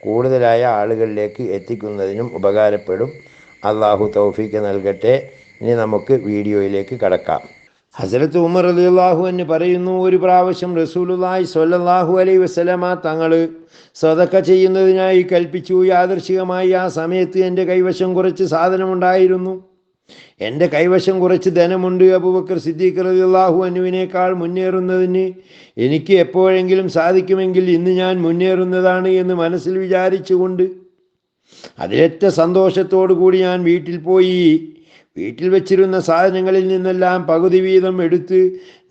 കൂടുതലായ ആളുകളിലേക്ക് എത്തിക്കുന്നതിനും ഉപകാരപ്പെടും. അള്ളാഹു തൗഫീക്ക് നൽകട്ടെ. ഇനി നമുക്ക് വീഡിയോയിലേക്ക് കടക്കാം. ഹസരത്ത് ഉമർ അലി അള്ളാഹു എന്ന് പറയുന്നു ഒരു പ്രാവശ്യം റസൂലുല്ലായി സൊല്ലാഹു അലൈ വസ്ലമ തങ്ങൾ സ്വതക്ക ചെയ്യുന്നതിനായി കൽപ്പിച്ചു. യാദർശികമായി ആ സമയത്ത് എന്റെ കൈവശം കുറച്ച് സാധനമുണ്ടായിരുന്നു. എന്റെ കൈവശം കുറച്ച് ധനമുണ്ട് അബൂബക്കർ സിദ്ദീഖ് അള്ളാഹു അനുവിനേക്കാൾ മുന്നേറുന്നതിന്. എനിക്ക് എപ്പോഴെങ്കിലും സാധിക്കുമെങ്കിൽ ഇന്ന് ഞാൻ മുന്നേറുന്നതാണ് എന്ന് മനസ്സിൽ വിചാരിച്ചുകൊണ്ട് അതിലേറ്റ സന്തോഷത്തോടു കൂടി ഞാൻ വീട്ടിൽ പോയി. വീട്ടിൽ വെച്ചിരുന്ന സാധനങ്ങളിൽ നിന്നെല്ലാം പകുതി വീതം എടുത്ത്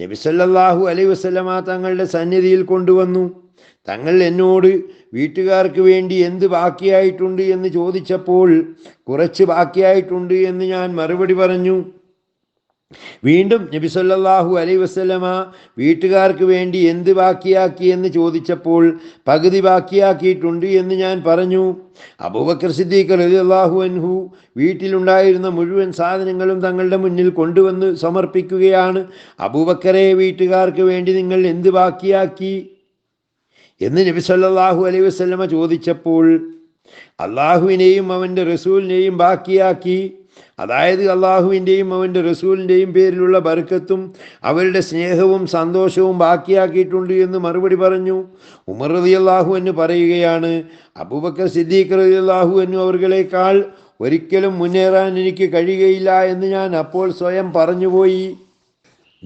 നബിസല്ലാഹു അലൈ വസ്ലമ തങ്ങളുടെ സന്നിധിയിൽ കൊണ്ടുവന്നു. തങ്ങൾ എന്നോട് വീട്ടുകാർക്ക് വേണ്ടി എന്ത് ബാക്കിയായിട്ടുണ്ട് എന്ന് ചോദിച്ചപ്പോൾ കുറച്ച് ബാക്കിയായിട്ടുണ്ട് എന്ന് ഞാൻ മറുപടി പറഞ്ഞു. വീണ്ടും നബി സല്ലല്ലാഹു അലൈ വസ്ലമ വീട്ടുകാർക്ക് വേണ്ടി എന്ത് ബാക്കിയാക്കി എന്ന് ചോദിച്ചപ്പോൾ പകുതി ബാക്കിയാക്കിയിട്ടുണ്ട് എന്ന് ഞാൻ പറഞ്ഞു. അബൂബക്കർ സിദ്ദീഖ് റളിയല്ലാഹു അൻഹു വീട്ടിലുണ്ടായിരുന്ന മുഴുവൻ സാധനങ്ങളും തങ്ങളുടെ മുന്നിൽ കൊണ്ടുവന്ന് സമർപ്പിക്കുകയാണ്. അബൂബക്കറെ വീട്ടുകാർക്ക് വേണ്ടി നിങ്ങൾ എന്ത് ബാക്കിയാക്കി? എന്ന് നബി സല്ലാഹു അലൈഹി വസല്ലമ ചോദിച്ചപ്പോൾ അള്ളാഹുവിനെയും അവന്റെ റസൂലിനെയും ബാക്കിയാക്കി. അതായത് അള്ളാഹുവിന്റെയും അവന്റെ റസൂലിന്റെയും പേരിലുള്ള ബർക്കത്തും അവരുടെ സ്നേഹവും സന്തോഷവും ബാക്കിയാക്കിയിട്ടുണ്ട് എന്ന് മറുപടി പറഞ്ഞു. ഉമർ റതി അള്ളാഹു എന്ന് പറയുകയാണ് അബൂബക്കർ സിദ്ദീഖ് റതി അള്ളാഹു എന്നു അവർകളേക്കാൾ ഒരിക്കലും മുന്നേറാൻ എനിക്ക് കഴിയുകയില്ല എന്ന് ഞാൻ അപ്പോൾ സ്വയം പറഞ്ഞുപോയി.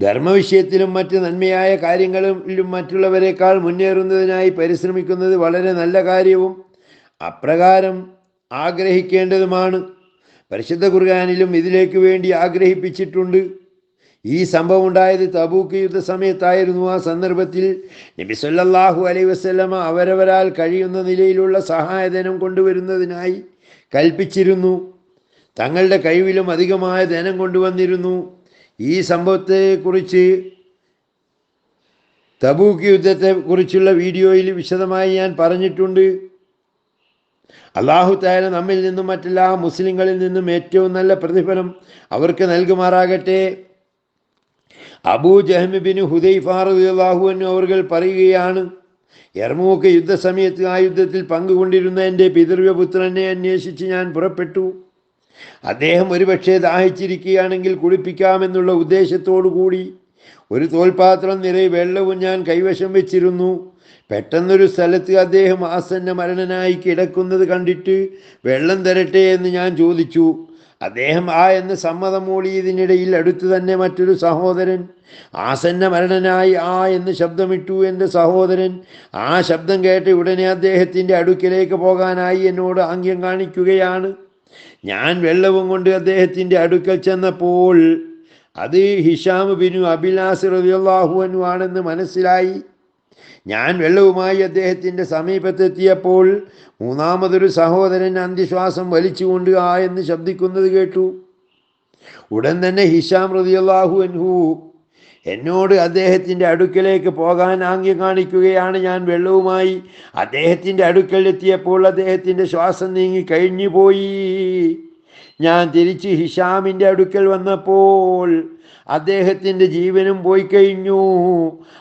ധർമ്മവിഷയത്തിലും മറ്റ് നന്മയായ കാര്യങ്ങളിലും മറ്റുള്ളവരെക്കാൾ മുന്നേറുന്നതിനായി പരിശ്രമിക്കുന്നത് വളരെ നല്ല കാര്യവും അപ്രകാരം ആഗ്രഹിക്കേണ്ടതുമാണ്. പരിശുദ്ധ കുർഗാനിലും ഇതിലേക്ക് വേണ്ടി ആഗ്രഹിപ്പിച്ചിട്ടുണ്ട്. ഈ സംഭവം ഉണ്ടായത് തബൂക്ക് യുദ്ധ സമയത്തായിരുന്നു. ആ സന്ദർഭത്തിൽ നബി സല്ലല്ലാഹു അലൈഹി വസല്ലമ അവരവരാൽ കഴിയുന്ന നിലയിലുള്ള സഹായധനം കൊണ്ടുവരുന്നതിനായി കൽപ്പിച്ചിരുന്നു. തങ്ങളുടെ കഴിവിലും അധികമായ ധനം കൊണ്ടുവന്നിരുന്നു. ഈ സംഭവത്തെക്കുറിച്ച് തബൂക്ക് യുദ്ധത്തെക്കുറിച്ചുള്ള വീഡിയോയിൽ വിശദമായി ഞാൻ പറഞ്ഞിട്ടുണ്ട്. അള്ളാഹു താര നമ്മിൽ നിന്നും മറ്റെല്ലാ മുസ്ലിങ്ങളിൽ നിന്നും ഏറ്റവും നല്ല പ്രതിഫലം അവർക്ക് നൽകുമാറാകട്ടെ. അബൂ ജഹ്മിബിന് ഹുദൈഫാറുല്ലാഹു എന്നു അവർ പറയുകയാണ് എർമൂക്ക് യുദ്ധസമയത്ത് ആ യുദ്ധത്തിൽ പങ്കുകൊണ്ടിരുന്ന എന്റെ പിതൃവ്യപുത്രനെ അന്വേഷിച്ച് ഞാൻ പുറപ്പെട്ടു. അദ്ദേഹം ഒരുപക്ഷെ ദാഹിച്ചിരിക്കുകയാണെങ്കിൽ കുളിപ്പിക്കാമെന്നുള്ള ഉദ്ദേശത്തോടു കൂടി. ഒരു തോൽപാത്രം നിറയെ വെള്ളവും ഞാൻ കൈവശം വെച്ചിരുന്നു. പെട്ടെന്നൊരു സ്ഥലത്ത് അദ്ദേഹം ആസന്ന മരണനായി കിടക്കുന്നത് കണ്ടിട്ട് വെള്ളം തരട്ടെ എന്ന് ഞാൻ ചോദിച്ചു. അദ്ദേഹം ആ എന്ന് സമ്മതം മൂളിയതിനിടയിൽ അടുത്തു തന്നെ മറ്റൊരു സഹോദരൻ. ആസന്ന മരണനായി ആ എന്ന് ശബ്ദമിട്ടു എന്റെ സഹോദരൻ. ആ ശബ്ദം കേട്ട് ഉടനെ അദ്ദേഹത്തിന്റെ അടുക്കിലേക്ക് പോകാനായി എന്നോട് ആംഗ്യം കാണിക്കുകയാണ്. ഞാൻ വെള്ളവും കൊണ്ട് അദ്ദേഹത്തിന്റെ അടുക്കൽ ചെന്നപ്പോൾ അത് ഹിഷാം ബിനു അബിലാസ് റളിയല്ലാഹു അൻഹു ആണെന്ന് മനസ്സിലായി. ഞാൻ വെള്ളവുമായി അദ്ദേഹത്തിന്റെ സമീപത്തെത്തിയപ്പോൾ മൂന്നാമതൊരു സഹോദരൻ അന്ത്യശ്വാസം വലിച്ചുകൊണ്ട് ആ എന്ന് ശബ്ദിക്കുന്നത് കേട്ടു. ഉടൻ തന്നെ ഹിഷാം റതിയല്ലാഹു അൻഹു എന്നോട് അദ്ദേഹത്തിന്റെ അടുക്കലേക്ക് പോകാൻ ആംഗ്യം കാണിക്കുകയാണ് ഞാൻ വെള്ളവുമായി. അദ്ദേഹത്തിന്റെ അടുക്കൽ എത്തിയപ്പോൾ അദ്ദേഹത്തിന്റെ ശ്വാസം നീങ്ങി കഴിഞ്ഞു പോയി. ഞാൻ തിരിച്ച് ഹിഷാമിന്റെ അടുക്കൽ വന്നപ്പോൾ അദ്ദേഹത്തിന്റെ ജീവനും പോയി കഴിഞ്ഞു.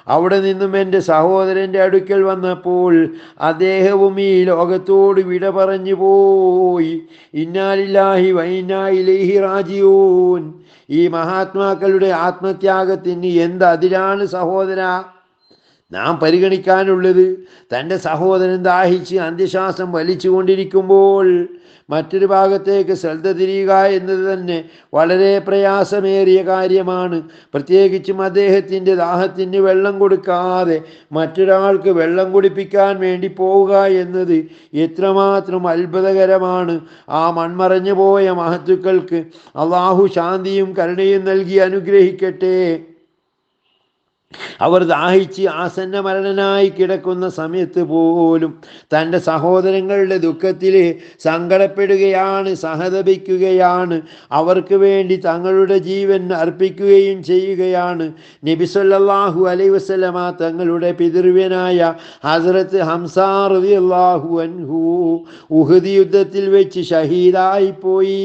അവിടെ നിന്നും എന്റെ സഹോദരന്റെ അടുക്കൽ വന്നപ്പോൾ അദ്ദേഹവും ഈ ലോകത്തോട് വിട പറഞ്ഞു പോയി. ഇന്നാലില്ലാഹി വൈനായിലേഹി റാജിയൂൻ ഈ മഹാത്മാക്കളുടെ ആത്മത്യാഗത്തിന് എന്ത് അതിരാണ് സഹോദര? നാം പരിഗണിക്കാനുള്ളത് തന്റെ സഹോദരൻ ദാഹിച്ച് അന്ത്യശ്വാസം വലിച്ചുകൊണ്ടിരിക്കുമ്പോൾ മറ്റൊരു ഭാഗത്തേക്ക് ശ്രദ്ധ തിരിയുക എന്നത് തന്നെ വളരെ പ്രയാസമേറിയ കാര്യമാണ്. പ്രത്യേകിച്ചും അദ്ദേഹത്തിന്റെ ദാഹത്തിന് വെള്ളം കൊടുക്കാതെ മറ്റൊരാൾക്ക് വെള്ളം കുടിപ്പിക്കാൻ വേണ്ടി പോവുക എന്നത് എത്രമാത്രം അത്ഭുതകരമാണ്. ആ മൺമറഞ്ഞു പോയ മഹത്തുക്കൾക്ക് അള്ളാഹു ശാന്തിയും കരുണയും നൽകി അനുഗ്രഹിക്കട്ടെ. അവർ ദാഹിച്ച് ആസന്ന മരണനായി കിടക്കുന്ന സമയത്ത് പോലും തന്റെ സഹോദരങ്ങളുടെ ദുഃഖത്തിൽ സങ്കടപ്പെടുകയാണ് സഹതപിക്കുകയാണ്. അവർക്ക് വേണ്ടി തങ്ങളുടെ ജീവൻ അർപ്പിക്കുകയും ചെയ്യുകയാണ്. നബിസല്ലാഹു അലൈ വസ്ലമ തങ്ങളുടെ പിതൃവ്യനായ ഹസരത്ത് ഹംസാർ അൻഹു ഉഹദ് യുദ്ധത്തിൽ വെച്ച് ഷഹീദായി പോയി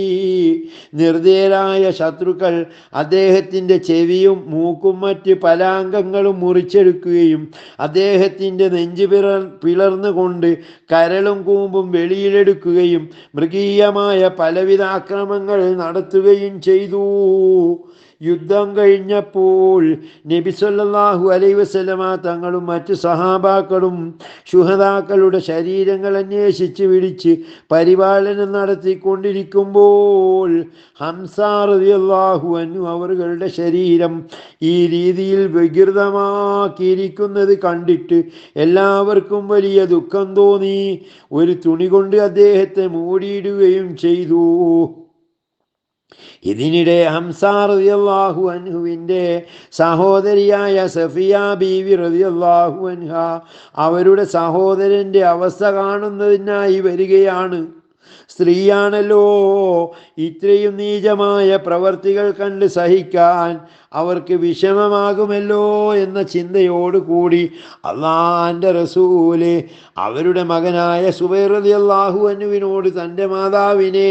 ശത്രുക്കൾ അദ്ദേഹത്തിന്റെ ചെവിയും മൂക്കും മറ്റ് പലാങ്ക ഭാഗങ്ങളും മുറിച്ചെടുക്കുകയും അദ്ദേഹത്തിന്റെ നെഞ്ചു പിറ പിളർന്നുകൊണ്ട് കരളും കൂമ്പും വെളിയിലെടുക്കുകയും മൃഗീയമായ പലവിധ ആക്രമങ്ങൾ നടത്തുകയും ചെയ്തു. യുദ്ധം കഴിഞ്ഞപ്പോൾ നബി സല്ലാഹു അലൈ വസ്ലമ തങ്ങളും മറ്റു സഹാബാക്കളും ശുഹതാക്കളുടെ ശരീരങ്ങൾ അന്വേഷിച്ച് വിളിച്ച് പരിപാലനം നടത്തിക്കൊണ്ടിരിക്കുമ്പോൾ ഹംസാറിയാഹു അനു അവരുടെ ശരീരം ഈ രീതിയിൽ വികൃതമാക്കിയിരിക്കുന്നത് കണ്ടിട്ട് എല്ലാവർക്കും വലിയ ദുഃഖം തോന്നി. ഒരു തുണി കൊണ്ട് അദ്ദേഹത്തെ മൂടിയിടുകയും ചെയ്തു. ഇതിനിടെ ഹംസാർ റളിയല്ലാഹു അൻഹുവിന്റെ സഹോദരിയായ സഫിയ ബീവി റളിയല്ലാഹു അൻഹ അവരുടെ സഹോദരന്റെ അവസ്ഥ കാണുന്നതിനായി വരികയാണ്. സ്ത്രീയാണല്ലോ ഇത്രയും നീചമായ പ്രവർത്തികൾ കണ്ട് സഹിക്കാൻ അവർക്ക് വിഷമമാകുമല്ലോ എന്ന ചിന്തയോടുകൂടി അള്ളാന്റെ റസൂൽ അവരുടെ മകനായ സുബൈറതി അള്ളാഹു അനുവിനോട് തന്റെ മാതാവിനെ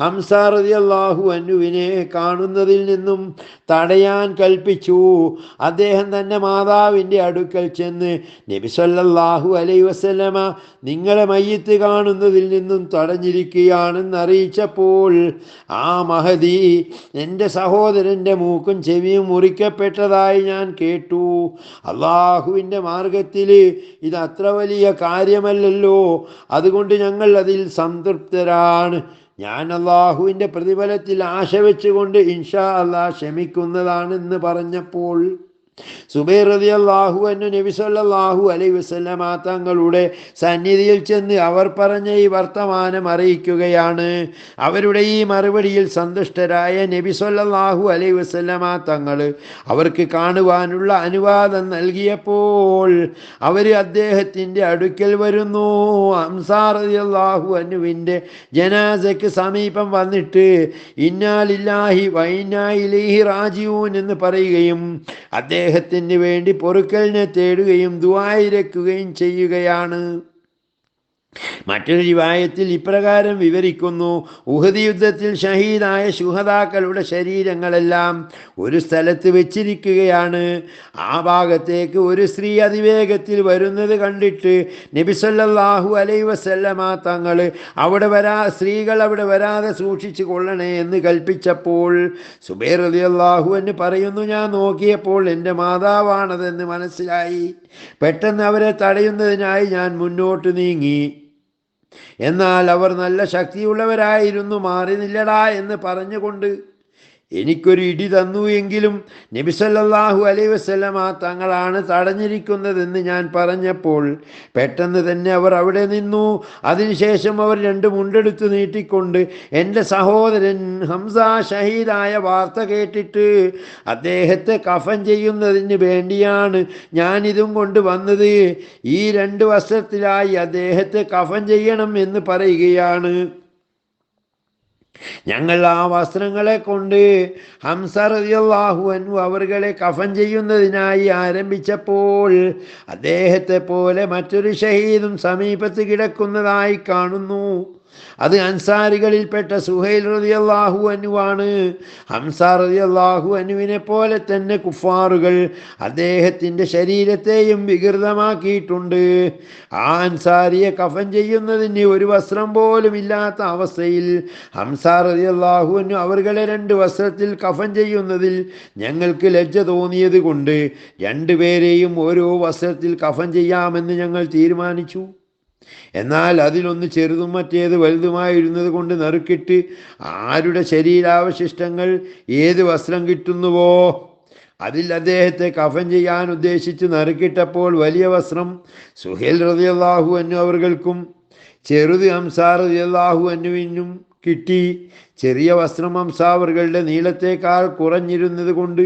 ഹംസാറതി അള്ളാഹു അനുവിനെ കാണുന്നതിൽ നിന്നും തടയാൻ കൽപ്പിച്ചു. അദ്ദേഹം തന്റെ മാതാവിന്റെ അടുക്കൽ ചെന്ന് നബിസല്ലാഹു അലൈ വസല്ലമ നിങ്ങളെ മയ്യത്ത് കാണുന്നതിൽ നിന്നും തടഞ്ഞിരിക്കുകയാണെന്ന് അറിയിച്ചപ്പോൾ ആ മഹതി എന്റെ സഹോദരന്റെ മൂക്കും ചെവിയും മുറിക്കപ്പെട്ടതായി ഞാൻ കേട്ടു. അള്ളാഹുവിന്റെ മാർഗത്തിൽ ഇത് അത്ര വലിയ കാര്യമല്ലല്ലോ. അതുകൊണ്ട് ഞങ്ങൾ അതിൽ സംതൃപ്തരാണ്. ഞാൻ അള്ളാഹുവിന്റെ പ്രതിഫലത്തിൽ ആശ വെച്ചുകൊണ്ട് ഇൻഷാ അള്ളാഹ് ക്ഷമിക്കുന്നതാണെന്ന് പറഞ്ഞപ്പോൾ സുബൈർ റതി അള്ളാഹു എന്നു നബി സല്ലല്ലാഹു അലൈ വസല്ലമ തങ്ങളുടെ സന്നിധിയിൽ ചെന്ന് അവർ പറഞ്ഞ ഈ വർത്തമാനം അറിയിക്കുകയാണ്. അവരുടെ ഈ മറുപടിയിൽ സന്തുഷ്ടരായ നബി സല്ലല്ലാഹു അലൈ വസല്ലമ തങ്ങൾ അവർക്ക് കാണുവാനുള്ള അനുവാദം നൽകിയപ്പോൾ അവർ അദ്ദേഹത്തിന്റെ അടുക്കൽ വരുന്നു. അംസാർ റതി അള്ളാഹു അനുവിന്റെ ജനാസയ്ക്ക് സമീപം വന്നിട്ട് ഇന്നാലില്ലാഹി വൈനായിലേഹി റാജിയൂൻ എന്ന് പറയുകയും അദ്ദേഹത്തിന് വേണ്ടി പൊറുക്കലിനെ തേടുകയും ദുവായിരക്കുകയും ചെയ്യുകയാണ്. മറ്റൊരു റിവായത്തിൽ ഇപ്രകാരം വിവരിക്കുന്നു. ഉഹദ് യുദ്ധത്തിൽ ഷഹീദായ ശുഹദാക്കളുടെ ശരീരങ്ങളെല്ലാം ഒരു സ്ഥലത്ത് വെച്ചിരിക്കുകയാണ്. ആ ഭാഗത്തേക്ക് ഒരു സ്ത്രീ അതിവേഗത്തിൽ വരുന്നത് കണ്ടിട്ട് നബിസല്ലാഹു അലൈ വസല്ലമ തങ്ങൾ അവിടെ വരാ സ്ത്രീകൾ അവിടെ വരാതെ സൂക്ഷിച്ചു കൊള്ളണേ എന്ന് കൽപ്പിച്ചപ്പോൾ സുബൈർ അലി അള്ളാഹു എന്ന് പറയുന്നു ഞാൻ നോക്കിയപ്പോൾ എന്റെ മാതാവാണതെന്ന് മനസ്സിലായി. പെട്ടെന്ന് അവരെ തടയുന്നതിനായി ഞാൻ മുന്നോട്ട് നീങ്ങി. എന്നാൽ അവർ നല്ല ശക്തിയുള്ളവരായിരുന്നു മാറി നില്ലടാ എന്ന് പറഞ്ഞുകൊണ്ട് എനിക്കൊരു ഇടി തന്നു എങ്കിലും നബിസല്ലാഹു അലൈ വസ്ലമ തങ്ങളാണ് തടഞ്ഞിരിക്കുന്നതെന്ന് ഞാൻ പറഞ്ഞപ്പോൾ പെട്ടെന്ന് തന്നെ അവർ അവിടെ നിന്നു. അതിനുശേഷം അവർ രണ്ട് മുണ്ടെടുത്ത് നീട്ടിക്കൊണ്ട് എന്റെ സഹോദരൻ ഹംസ ഷഹീദായ വാർത്ത കേട്ടിട്ട് അദ്ദേഹത്തെ കഫൻ ചെയ്യുന്നതിന് വേണ്ടിയാണ് ഞാനിതും കൊണ്ട് വന്നത്. ഈ രണ്ട് വസ്ത്രത്തിലായി അദ്ദേഹത്തെ കഫൻ ചെയ്യണം എന്ന് പറയുകയാണ്. ഞങ്ങൾ ആ വസ്ത്രങ്ങളെ കൊണ്ട് ഹംസറിയാഹു അൻഹു അവരുടെ കഫൻ ചെയ്യുന്നതിനായി ആരംഭിച്ചപ്പോൾ അദ്ദേഹത്തെ പോലെ മറ്റൊരു ഷഹീദും സമീപത്ത് കിടക്കുന്നതായി കാണുന്നു. അത് അൻസാരികളിൽപ്പെട്ട സുഹൈൽ റതി അള്ളാഹു അനുവാണ് ഹംസാർ റതി അള്ളാഹു അനുവിനെ പോലെ തന്നെ കുഫാറുകൾ അദ്ദേഹത്തിന്റെ ശരീരത്തെയും വികൃതമാക്കിയിട്ടുണ്ട്. ആ അൻസാരിയെ കഫൻ ചെയ്യുന്നതിന് ഒരു വസ്ത്രം പോലും ഇല്ലാത്ത അവസ്ഥയിൽ ഹംസാർ റതി അള്ളാഹു അനു അവർകളെ രണ്ട് വസ്ത്രത്തിൽ കഫൻ ചെയ്യുന്നതിൽ ഞങ്ങൾക്ക് ലജ്ജ തോന്നിയത് കൊണ്ട് രണ്ടുപേരെയും ഓരോ വസ്ത്രത്തിൽ കഫൻ ചെയ്യാമെന്ന് ഞങ്ങൾ തീരുമാനിച്ചു. എന്നാൽ അതിലൊന്ന് ചെറുതും മറ്റേത് വലുതുമായിരുന്നത് കൊണ്ട് നറുക്കിട്ട് ആരുടെ ശരീരാവശിഷ്ടങ്ങൾ ഏത് വസ്ത്രം കിട്ടുന്നുവോ അതിൽ അദ്ദേഹത്തെ കഫൻ ചെയ്യാൻ ഉദ്ദേശിച്ച് നറുക്കിട്ടപ്പോൾ വലിയ വസ്ത്രം സുഹേൽ റതിയല്ലാഹു അന്നു അവർക്കും ചെറുത് ഹംസാർ റതിയല്ലാഹു അന്നുവിനും കിട്ടി. ചെറിയ വസ്ത്രം ഹംസാവറുകളുടെ നീളത്തേക്കാൾ കുറഞ്ഞിരുന്നത് കൊണ്ട്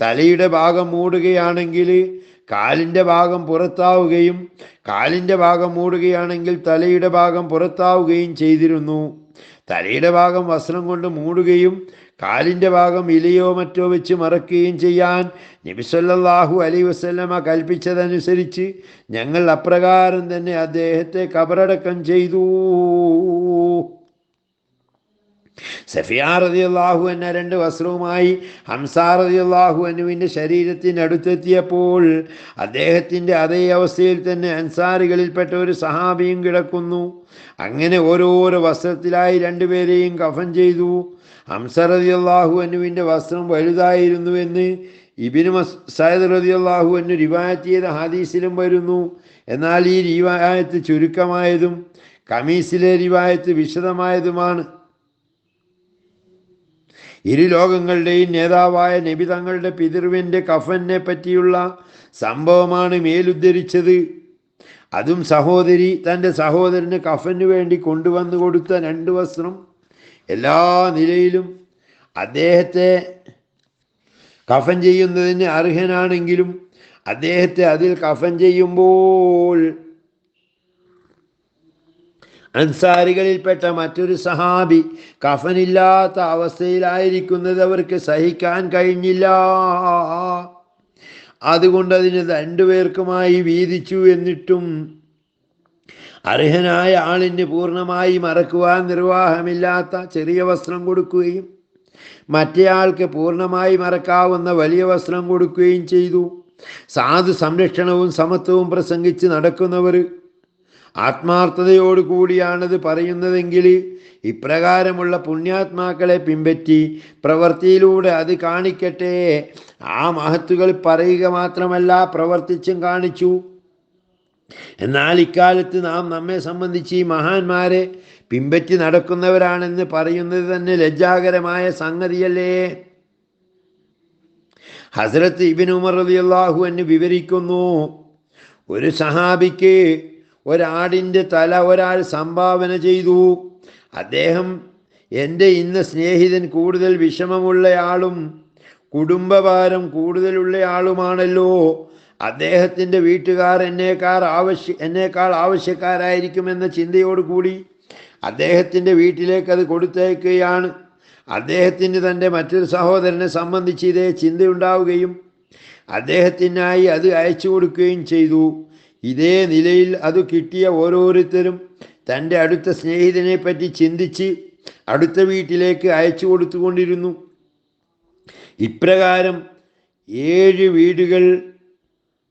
തലയുടെ ഭാഗം മൂടുകയാണെങ്കിൽ കാലിന്റെ ഭാഗം പുറത്താവുകയും കാലിന്റെ ഭാഗം മൂടുകയാണെങ്കിൽ തലയുടെ ഭാഗം പുറത്താവുകയും ചെയ്തിരുന്നു. തലയുടെ ഭാഗം വസ്ത്രം കൊണ്ട് മൂടുകയും കാലിന്റെ ഭാഗം ഇലയോ മറ്റോ വെച്ച് മറക്കുകയും ചെയ്യാൻ നബിസല്ലാഹു അലൈ വസ്ലമ കൽപ്പിച്ചതനുസരിച്ച് ഞങ്ങൾ അപ്രകാരം തന്നെ അദ്ദേഹത്തെ കബറടക്കം ചെയ്തു. സഫിയാറതിയല്ലാഹു എന്ന രണ്ട് വസ്ത്രവുമായി ഹംസാറതിയല്ലാഹു അനുവിന്റെ ശരീരത്തിനടുത്തെത്തിയപ്പോൾ അദ്ദേഹത്തിന്റെ അതേ അവസ്ഥയിൽ തന്നെ അൻസാരികളിൽപ്പെട്ട ഒരു സഹാബിയും കിടക്കുന്നു. അങ്ങനെ ഓരോരോ വസ്ത്രത്തിലായി രണ്ടുപേരെയും കഫൻ ചെയ്തു. ഹംസറതിയല്ലാഹു അനുവിന്റെ വസ്ത്രം വലുതായിരുന്നുവെന്ന് ഇബിന് സയദ് റതിയുള്ളാഹു എന്ന് റിവായത്ത് ചെയ്ത ഹദീസിലും വരുന്നു. എന്നാൽ ഈ റിവായത്ത് ചുരുക്കമായതും കമീസിലെ റിവായത്ത് വിശദമായതുമാണ്. ഇരു ലോകങ്ങളുടെയും നേതാവായ നബി തങ്ങളുടെ പിതൃവിന്റെ കഫനെ പറ്റിയുള്ള സംഭവമാണ് മേലുദ്ധരിച്ചത്. അതും സഹോദരി തന്റെ സഹോദരന് കഫന് വേണ്ടി കൊണ്ടുവന്നു കൊടുത്ത രണ്ട് വസ്ത്രം. എല്ലാ നിലയിലും അദ്ദേഹത്തെ കഫൻ ചെയ്യുന്നതിന് അർഹനാണെങ്കിലും അദ്ദേഹത്തെ അതിൽ കഫൻ ചെയ്യുമ്പോൾ അൻസാരികളിൽപ്പെട്ട മറ്റൊരു സഹാബി കഫനില്ലാത്ത അവസ്ഥയിലായിരിക്കുന്നത് അവർക്ക് സഹിക്കാൻ കഴിഞ്ഞില്ല. അതുകൊണ്ട് അതിന് രണ്ടുപേർക്കുമായി വീതിച്ചു എന്നിട്ടും അർഹനായ ആളിന് പൂർണമായി മറക്കുവാൻ നിർവാഹമില്ലാത്ത ചെറിയ വസ്ത്രം കൊടുക്കുകയും മറ്റേയാൾക്ക് പൂർണമായി മറക്കാവുന്ന വലിയ വസ്ത്രം കൊടുക്കുകയും ചെയ്തു. സാധു സംരക്ഷണവും സമത്വവും പ്രസംഗിച്ച് നടക്കുന്നവർ ആത്മാർത്ഥതയോടുകൂടിയാണത് പറയുന്നതെങ്കിൽ ഇപ്രകാരമുള്ള പുണ്യാത്മാക്കളെ പിൻപറ്റി പ്രവൃത്തിയിലൂടെ അത് കാണിക്കട്ടെ. ആ മഹത്തുകൾ പറയുക മാത്രമല്ല പ്രവർത്തിച്ചും കാണിച്ചു. എന്നാൽ ഇക്കാലത്ത് നാം നമ്മെ സംബന്ധിച്ച് ഈ മഹാന്മാരെ പിൻപറ്റി നടക്കുന്നവരാണെന്ന് പറയുന്നത് തന്നെ ലജ്ജാകരമായ സംഗതിയല്ലേ? ഹസരത്ത് ഇബിൻ ഉമർ അലിയല്ലാഹു എന്ന് വിവരിക്കുന്നു ഒരു സഹാബിക്ക് ഒരാടിന്റെ തല ഒരാൾ സംഭാവന ചെയ്തു. അദ്ദേഹം എന്റെ ഇന്ന് സ്നേഹിതൻ കൂടുതൽ വിഷമമുള്ളയാളും കുടുംബഭാരം കൂടുതലുള്ളയാളുമാണല്ലോ. അദ്ദേഹത്തിന്റെ വീട്ടുകാർ എന്നേക്കാൾ ആവശ്യ എന്നേക്കാൾ ആവശ്യക്കാരായിരിക്കുമെന്ന ചിന്തയോടുകൂടി അദ്ദേഹത്തിന്റെ വീട്ടിലേക്ക് അത് കൊടുത്തേക്കുകയാണ്. അദ്ദേഹത്തിന് തന്റെ മറ്റൊരു സഹോദരനെ സംബന്ധിച്ച് ഇതേ ചിന്തയുണ്ടാവുകയും അദ്ദേഹത്തിനായി അത് അയച്ചു കൊടുക്കുകയും ചെയ്തു. ഇതേ നിലയിൽ അത് കിട്ടിയ ഓരോരുത്തരും തന്റെ അടുത്ത സ്നേഹിതനെ പറ്റി ചിന്തിച്ച് അടുത്ത വീട്ടിലേക്ക് അയച്ചു കൊടുത്തുകൊണ്ടിരുന്നു. ഇപ്രകാരം ഏഴ് വീടുകൾ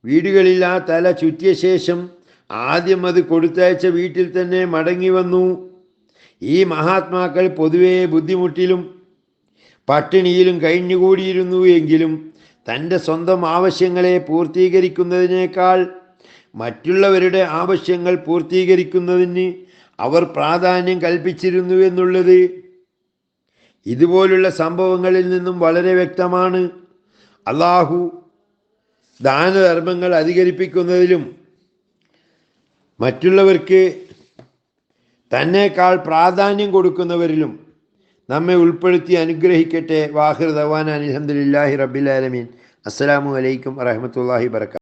വീടുകളിൽ ആ തല ചുറ്റിയ ശേഷം ആദ്യം അത് കൊടുത്തയച്ച വീട്ടിൽ തന്നെ മടങ്ങി വന്നു. ഈ മഹാത്മാക്കൾ പൊതുവേ ബുദ്ധിമുട്ടിലും പട്ടിണിയിലും കഴിഞ്ഞുകൂടിയിരുന്നു എങ്കിലും തന്റെ സ്വന്തം ആവശ്യങ്ങളെ പൂർത്തീകരിക്കുന്നതിനേക്കാൾ മറ്റുള്ളവരുടെ ആവശ്യങ്ങൾ പൂർത്തീകരിക്കുന്നതിന് അവർ പ്രാധാന്യം കൽപ്പിച്ചിരുന്നു എന്നുള്ളത് ഇതുപോലുള്ള സംഭവങ്ങളിൽ നിന്നും വളരെ വ്യക്തമാണ്. അള്ളാഹു ദാനധർമ്മങ്ങൾ അധികരിപ്പിക്കുന്നതിലും മറ്റുള്ളവർക്ക് തന്നെക്കാൾ പ്രാധാന്യം കൊടുക്കുന്നവരിലും നമ്മെ ഉൾപ്പെടുത്തി അനുഗ്രഹിക്കട്ടെ. വാഹിർ ധവാൻ അലഹമുല്ലാഹി റബിലാലമീൻ അസ്സലാമു അലൈക്കും വറഹമത്തല്ലാഹി വർക്കാത്തു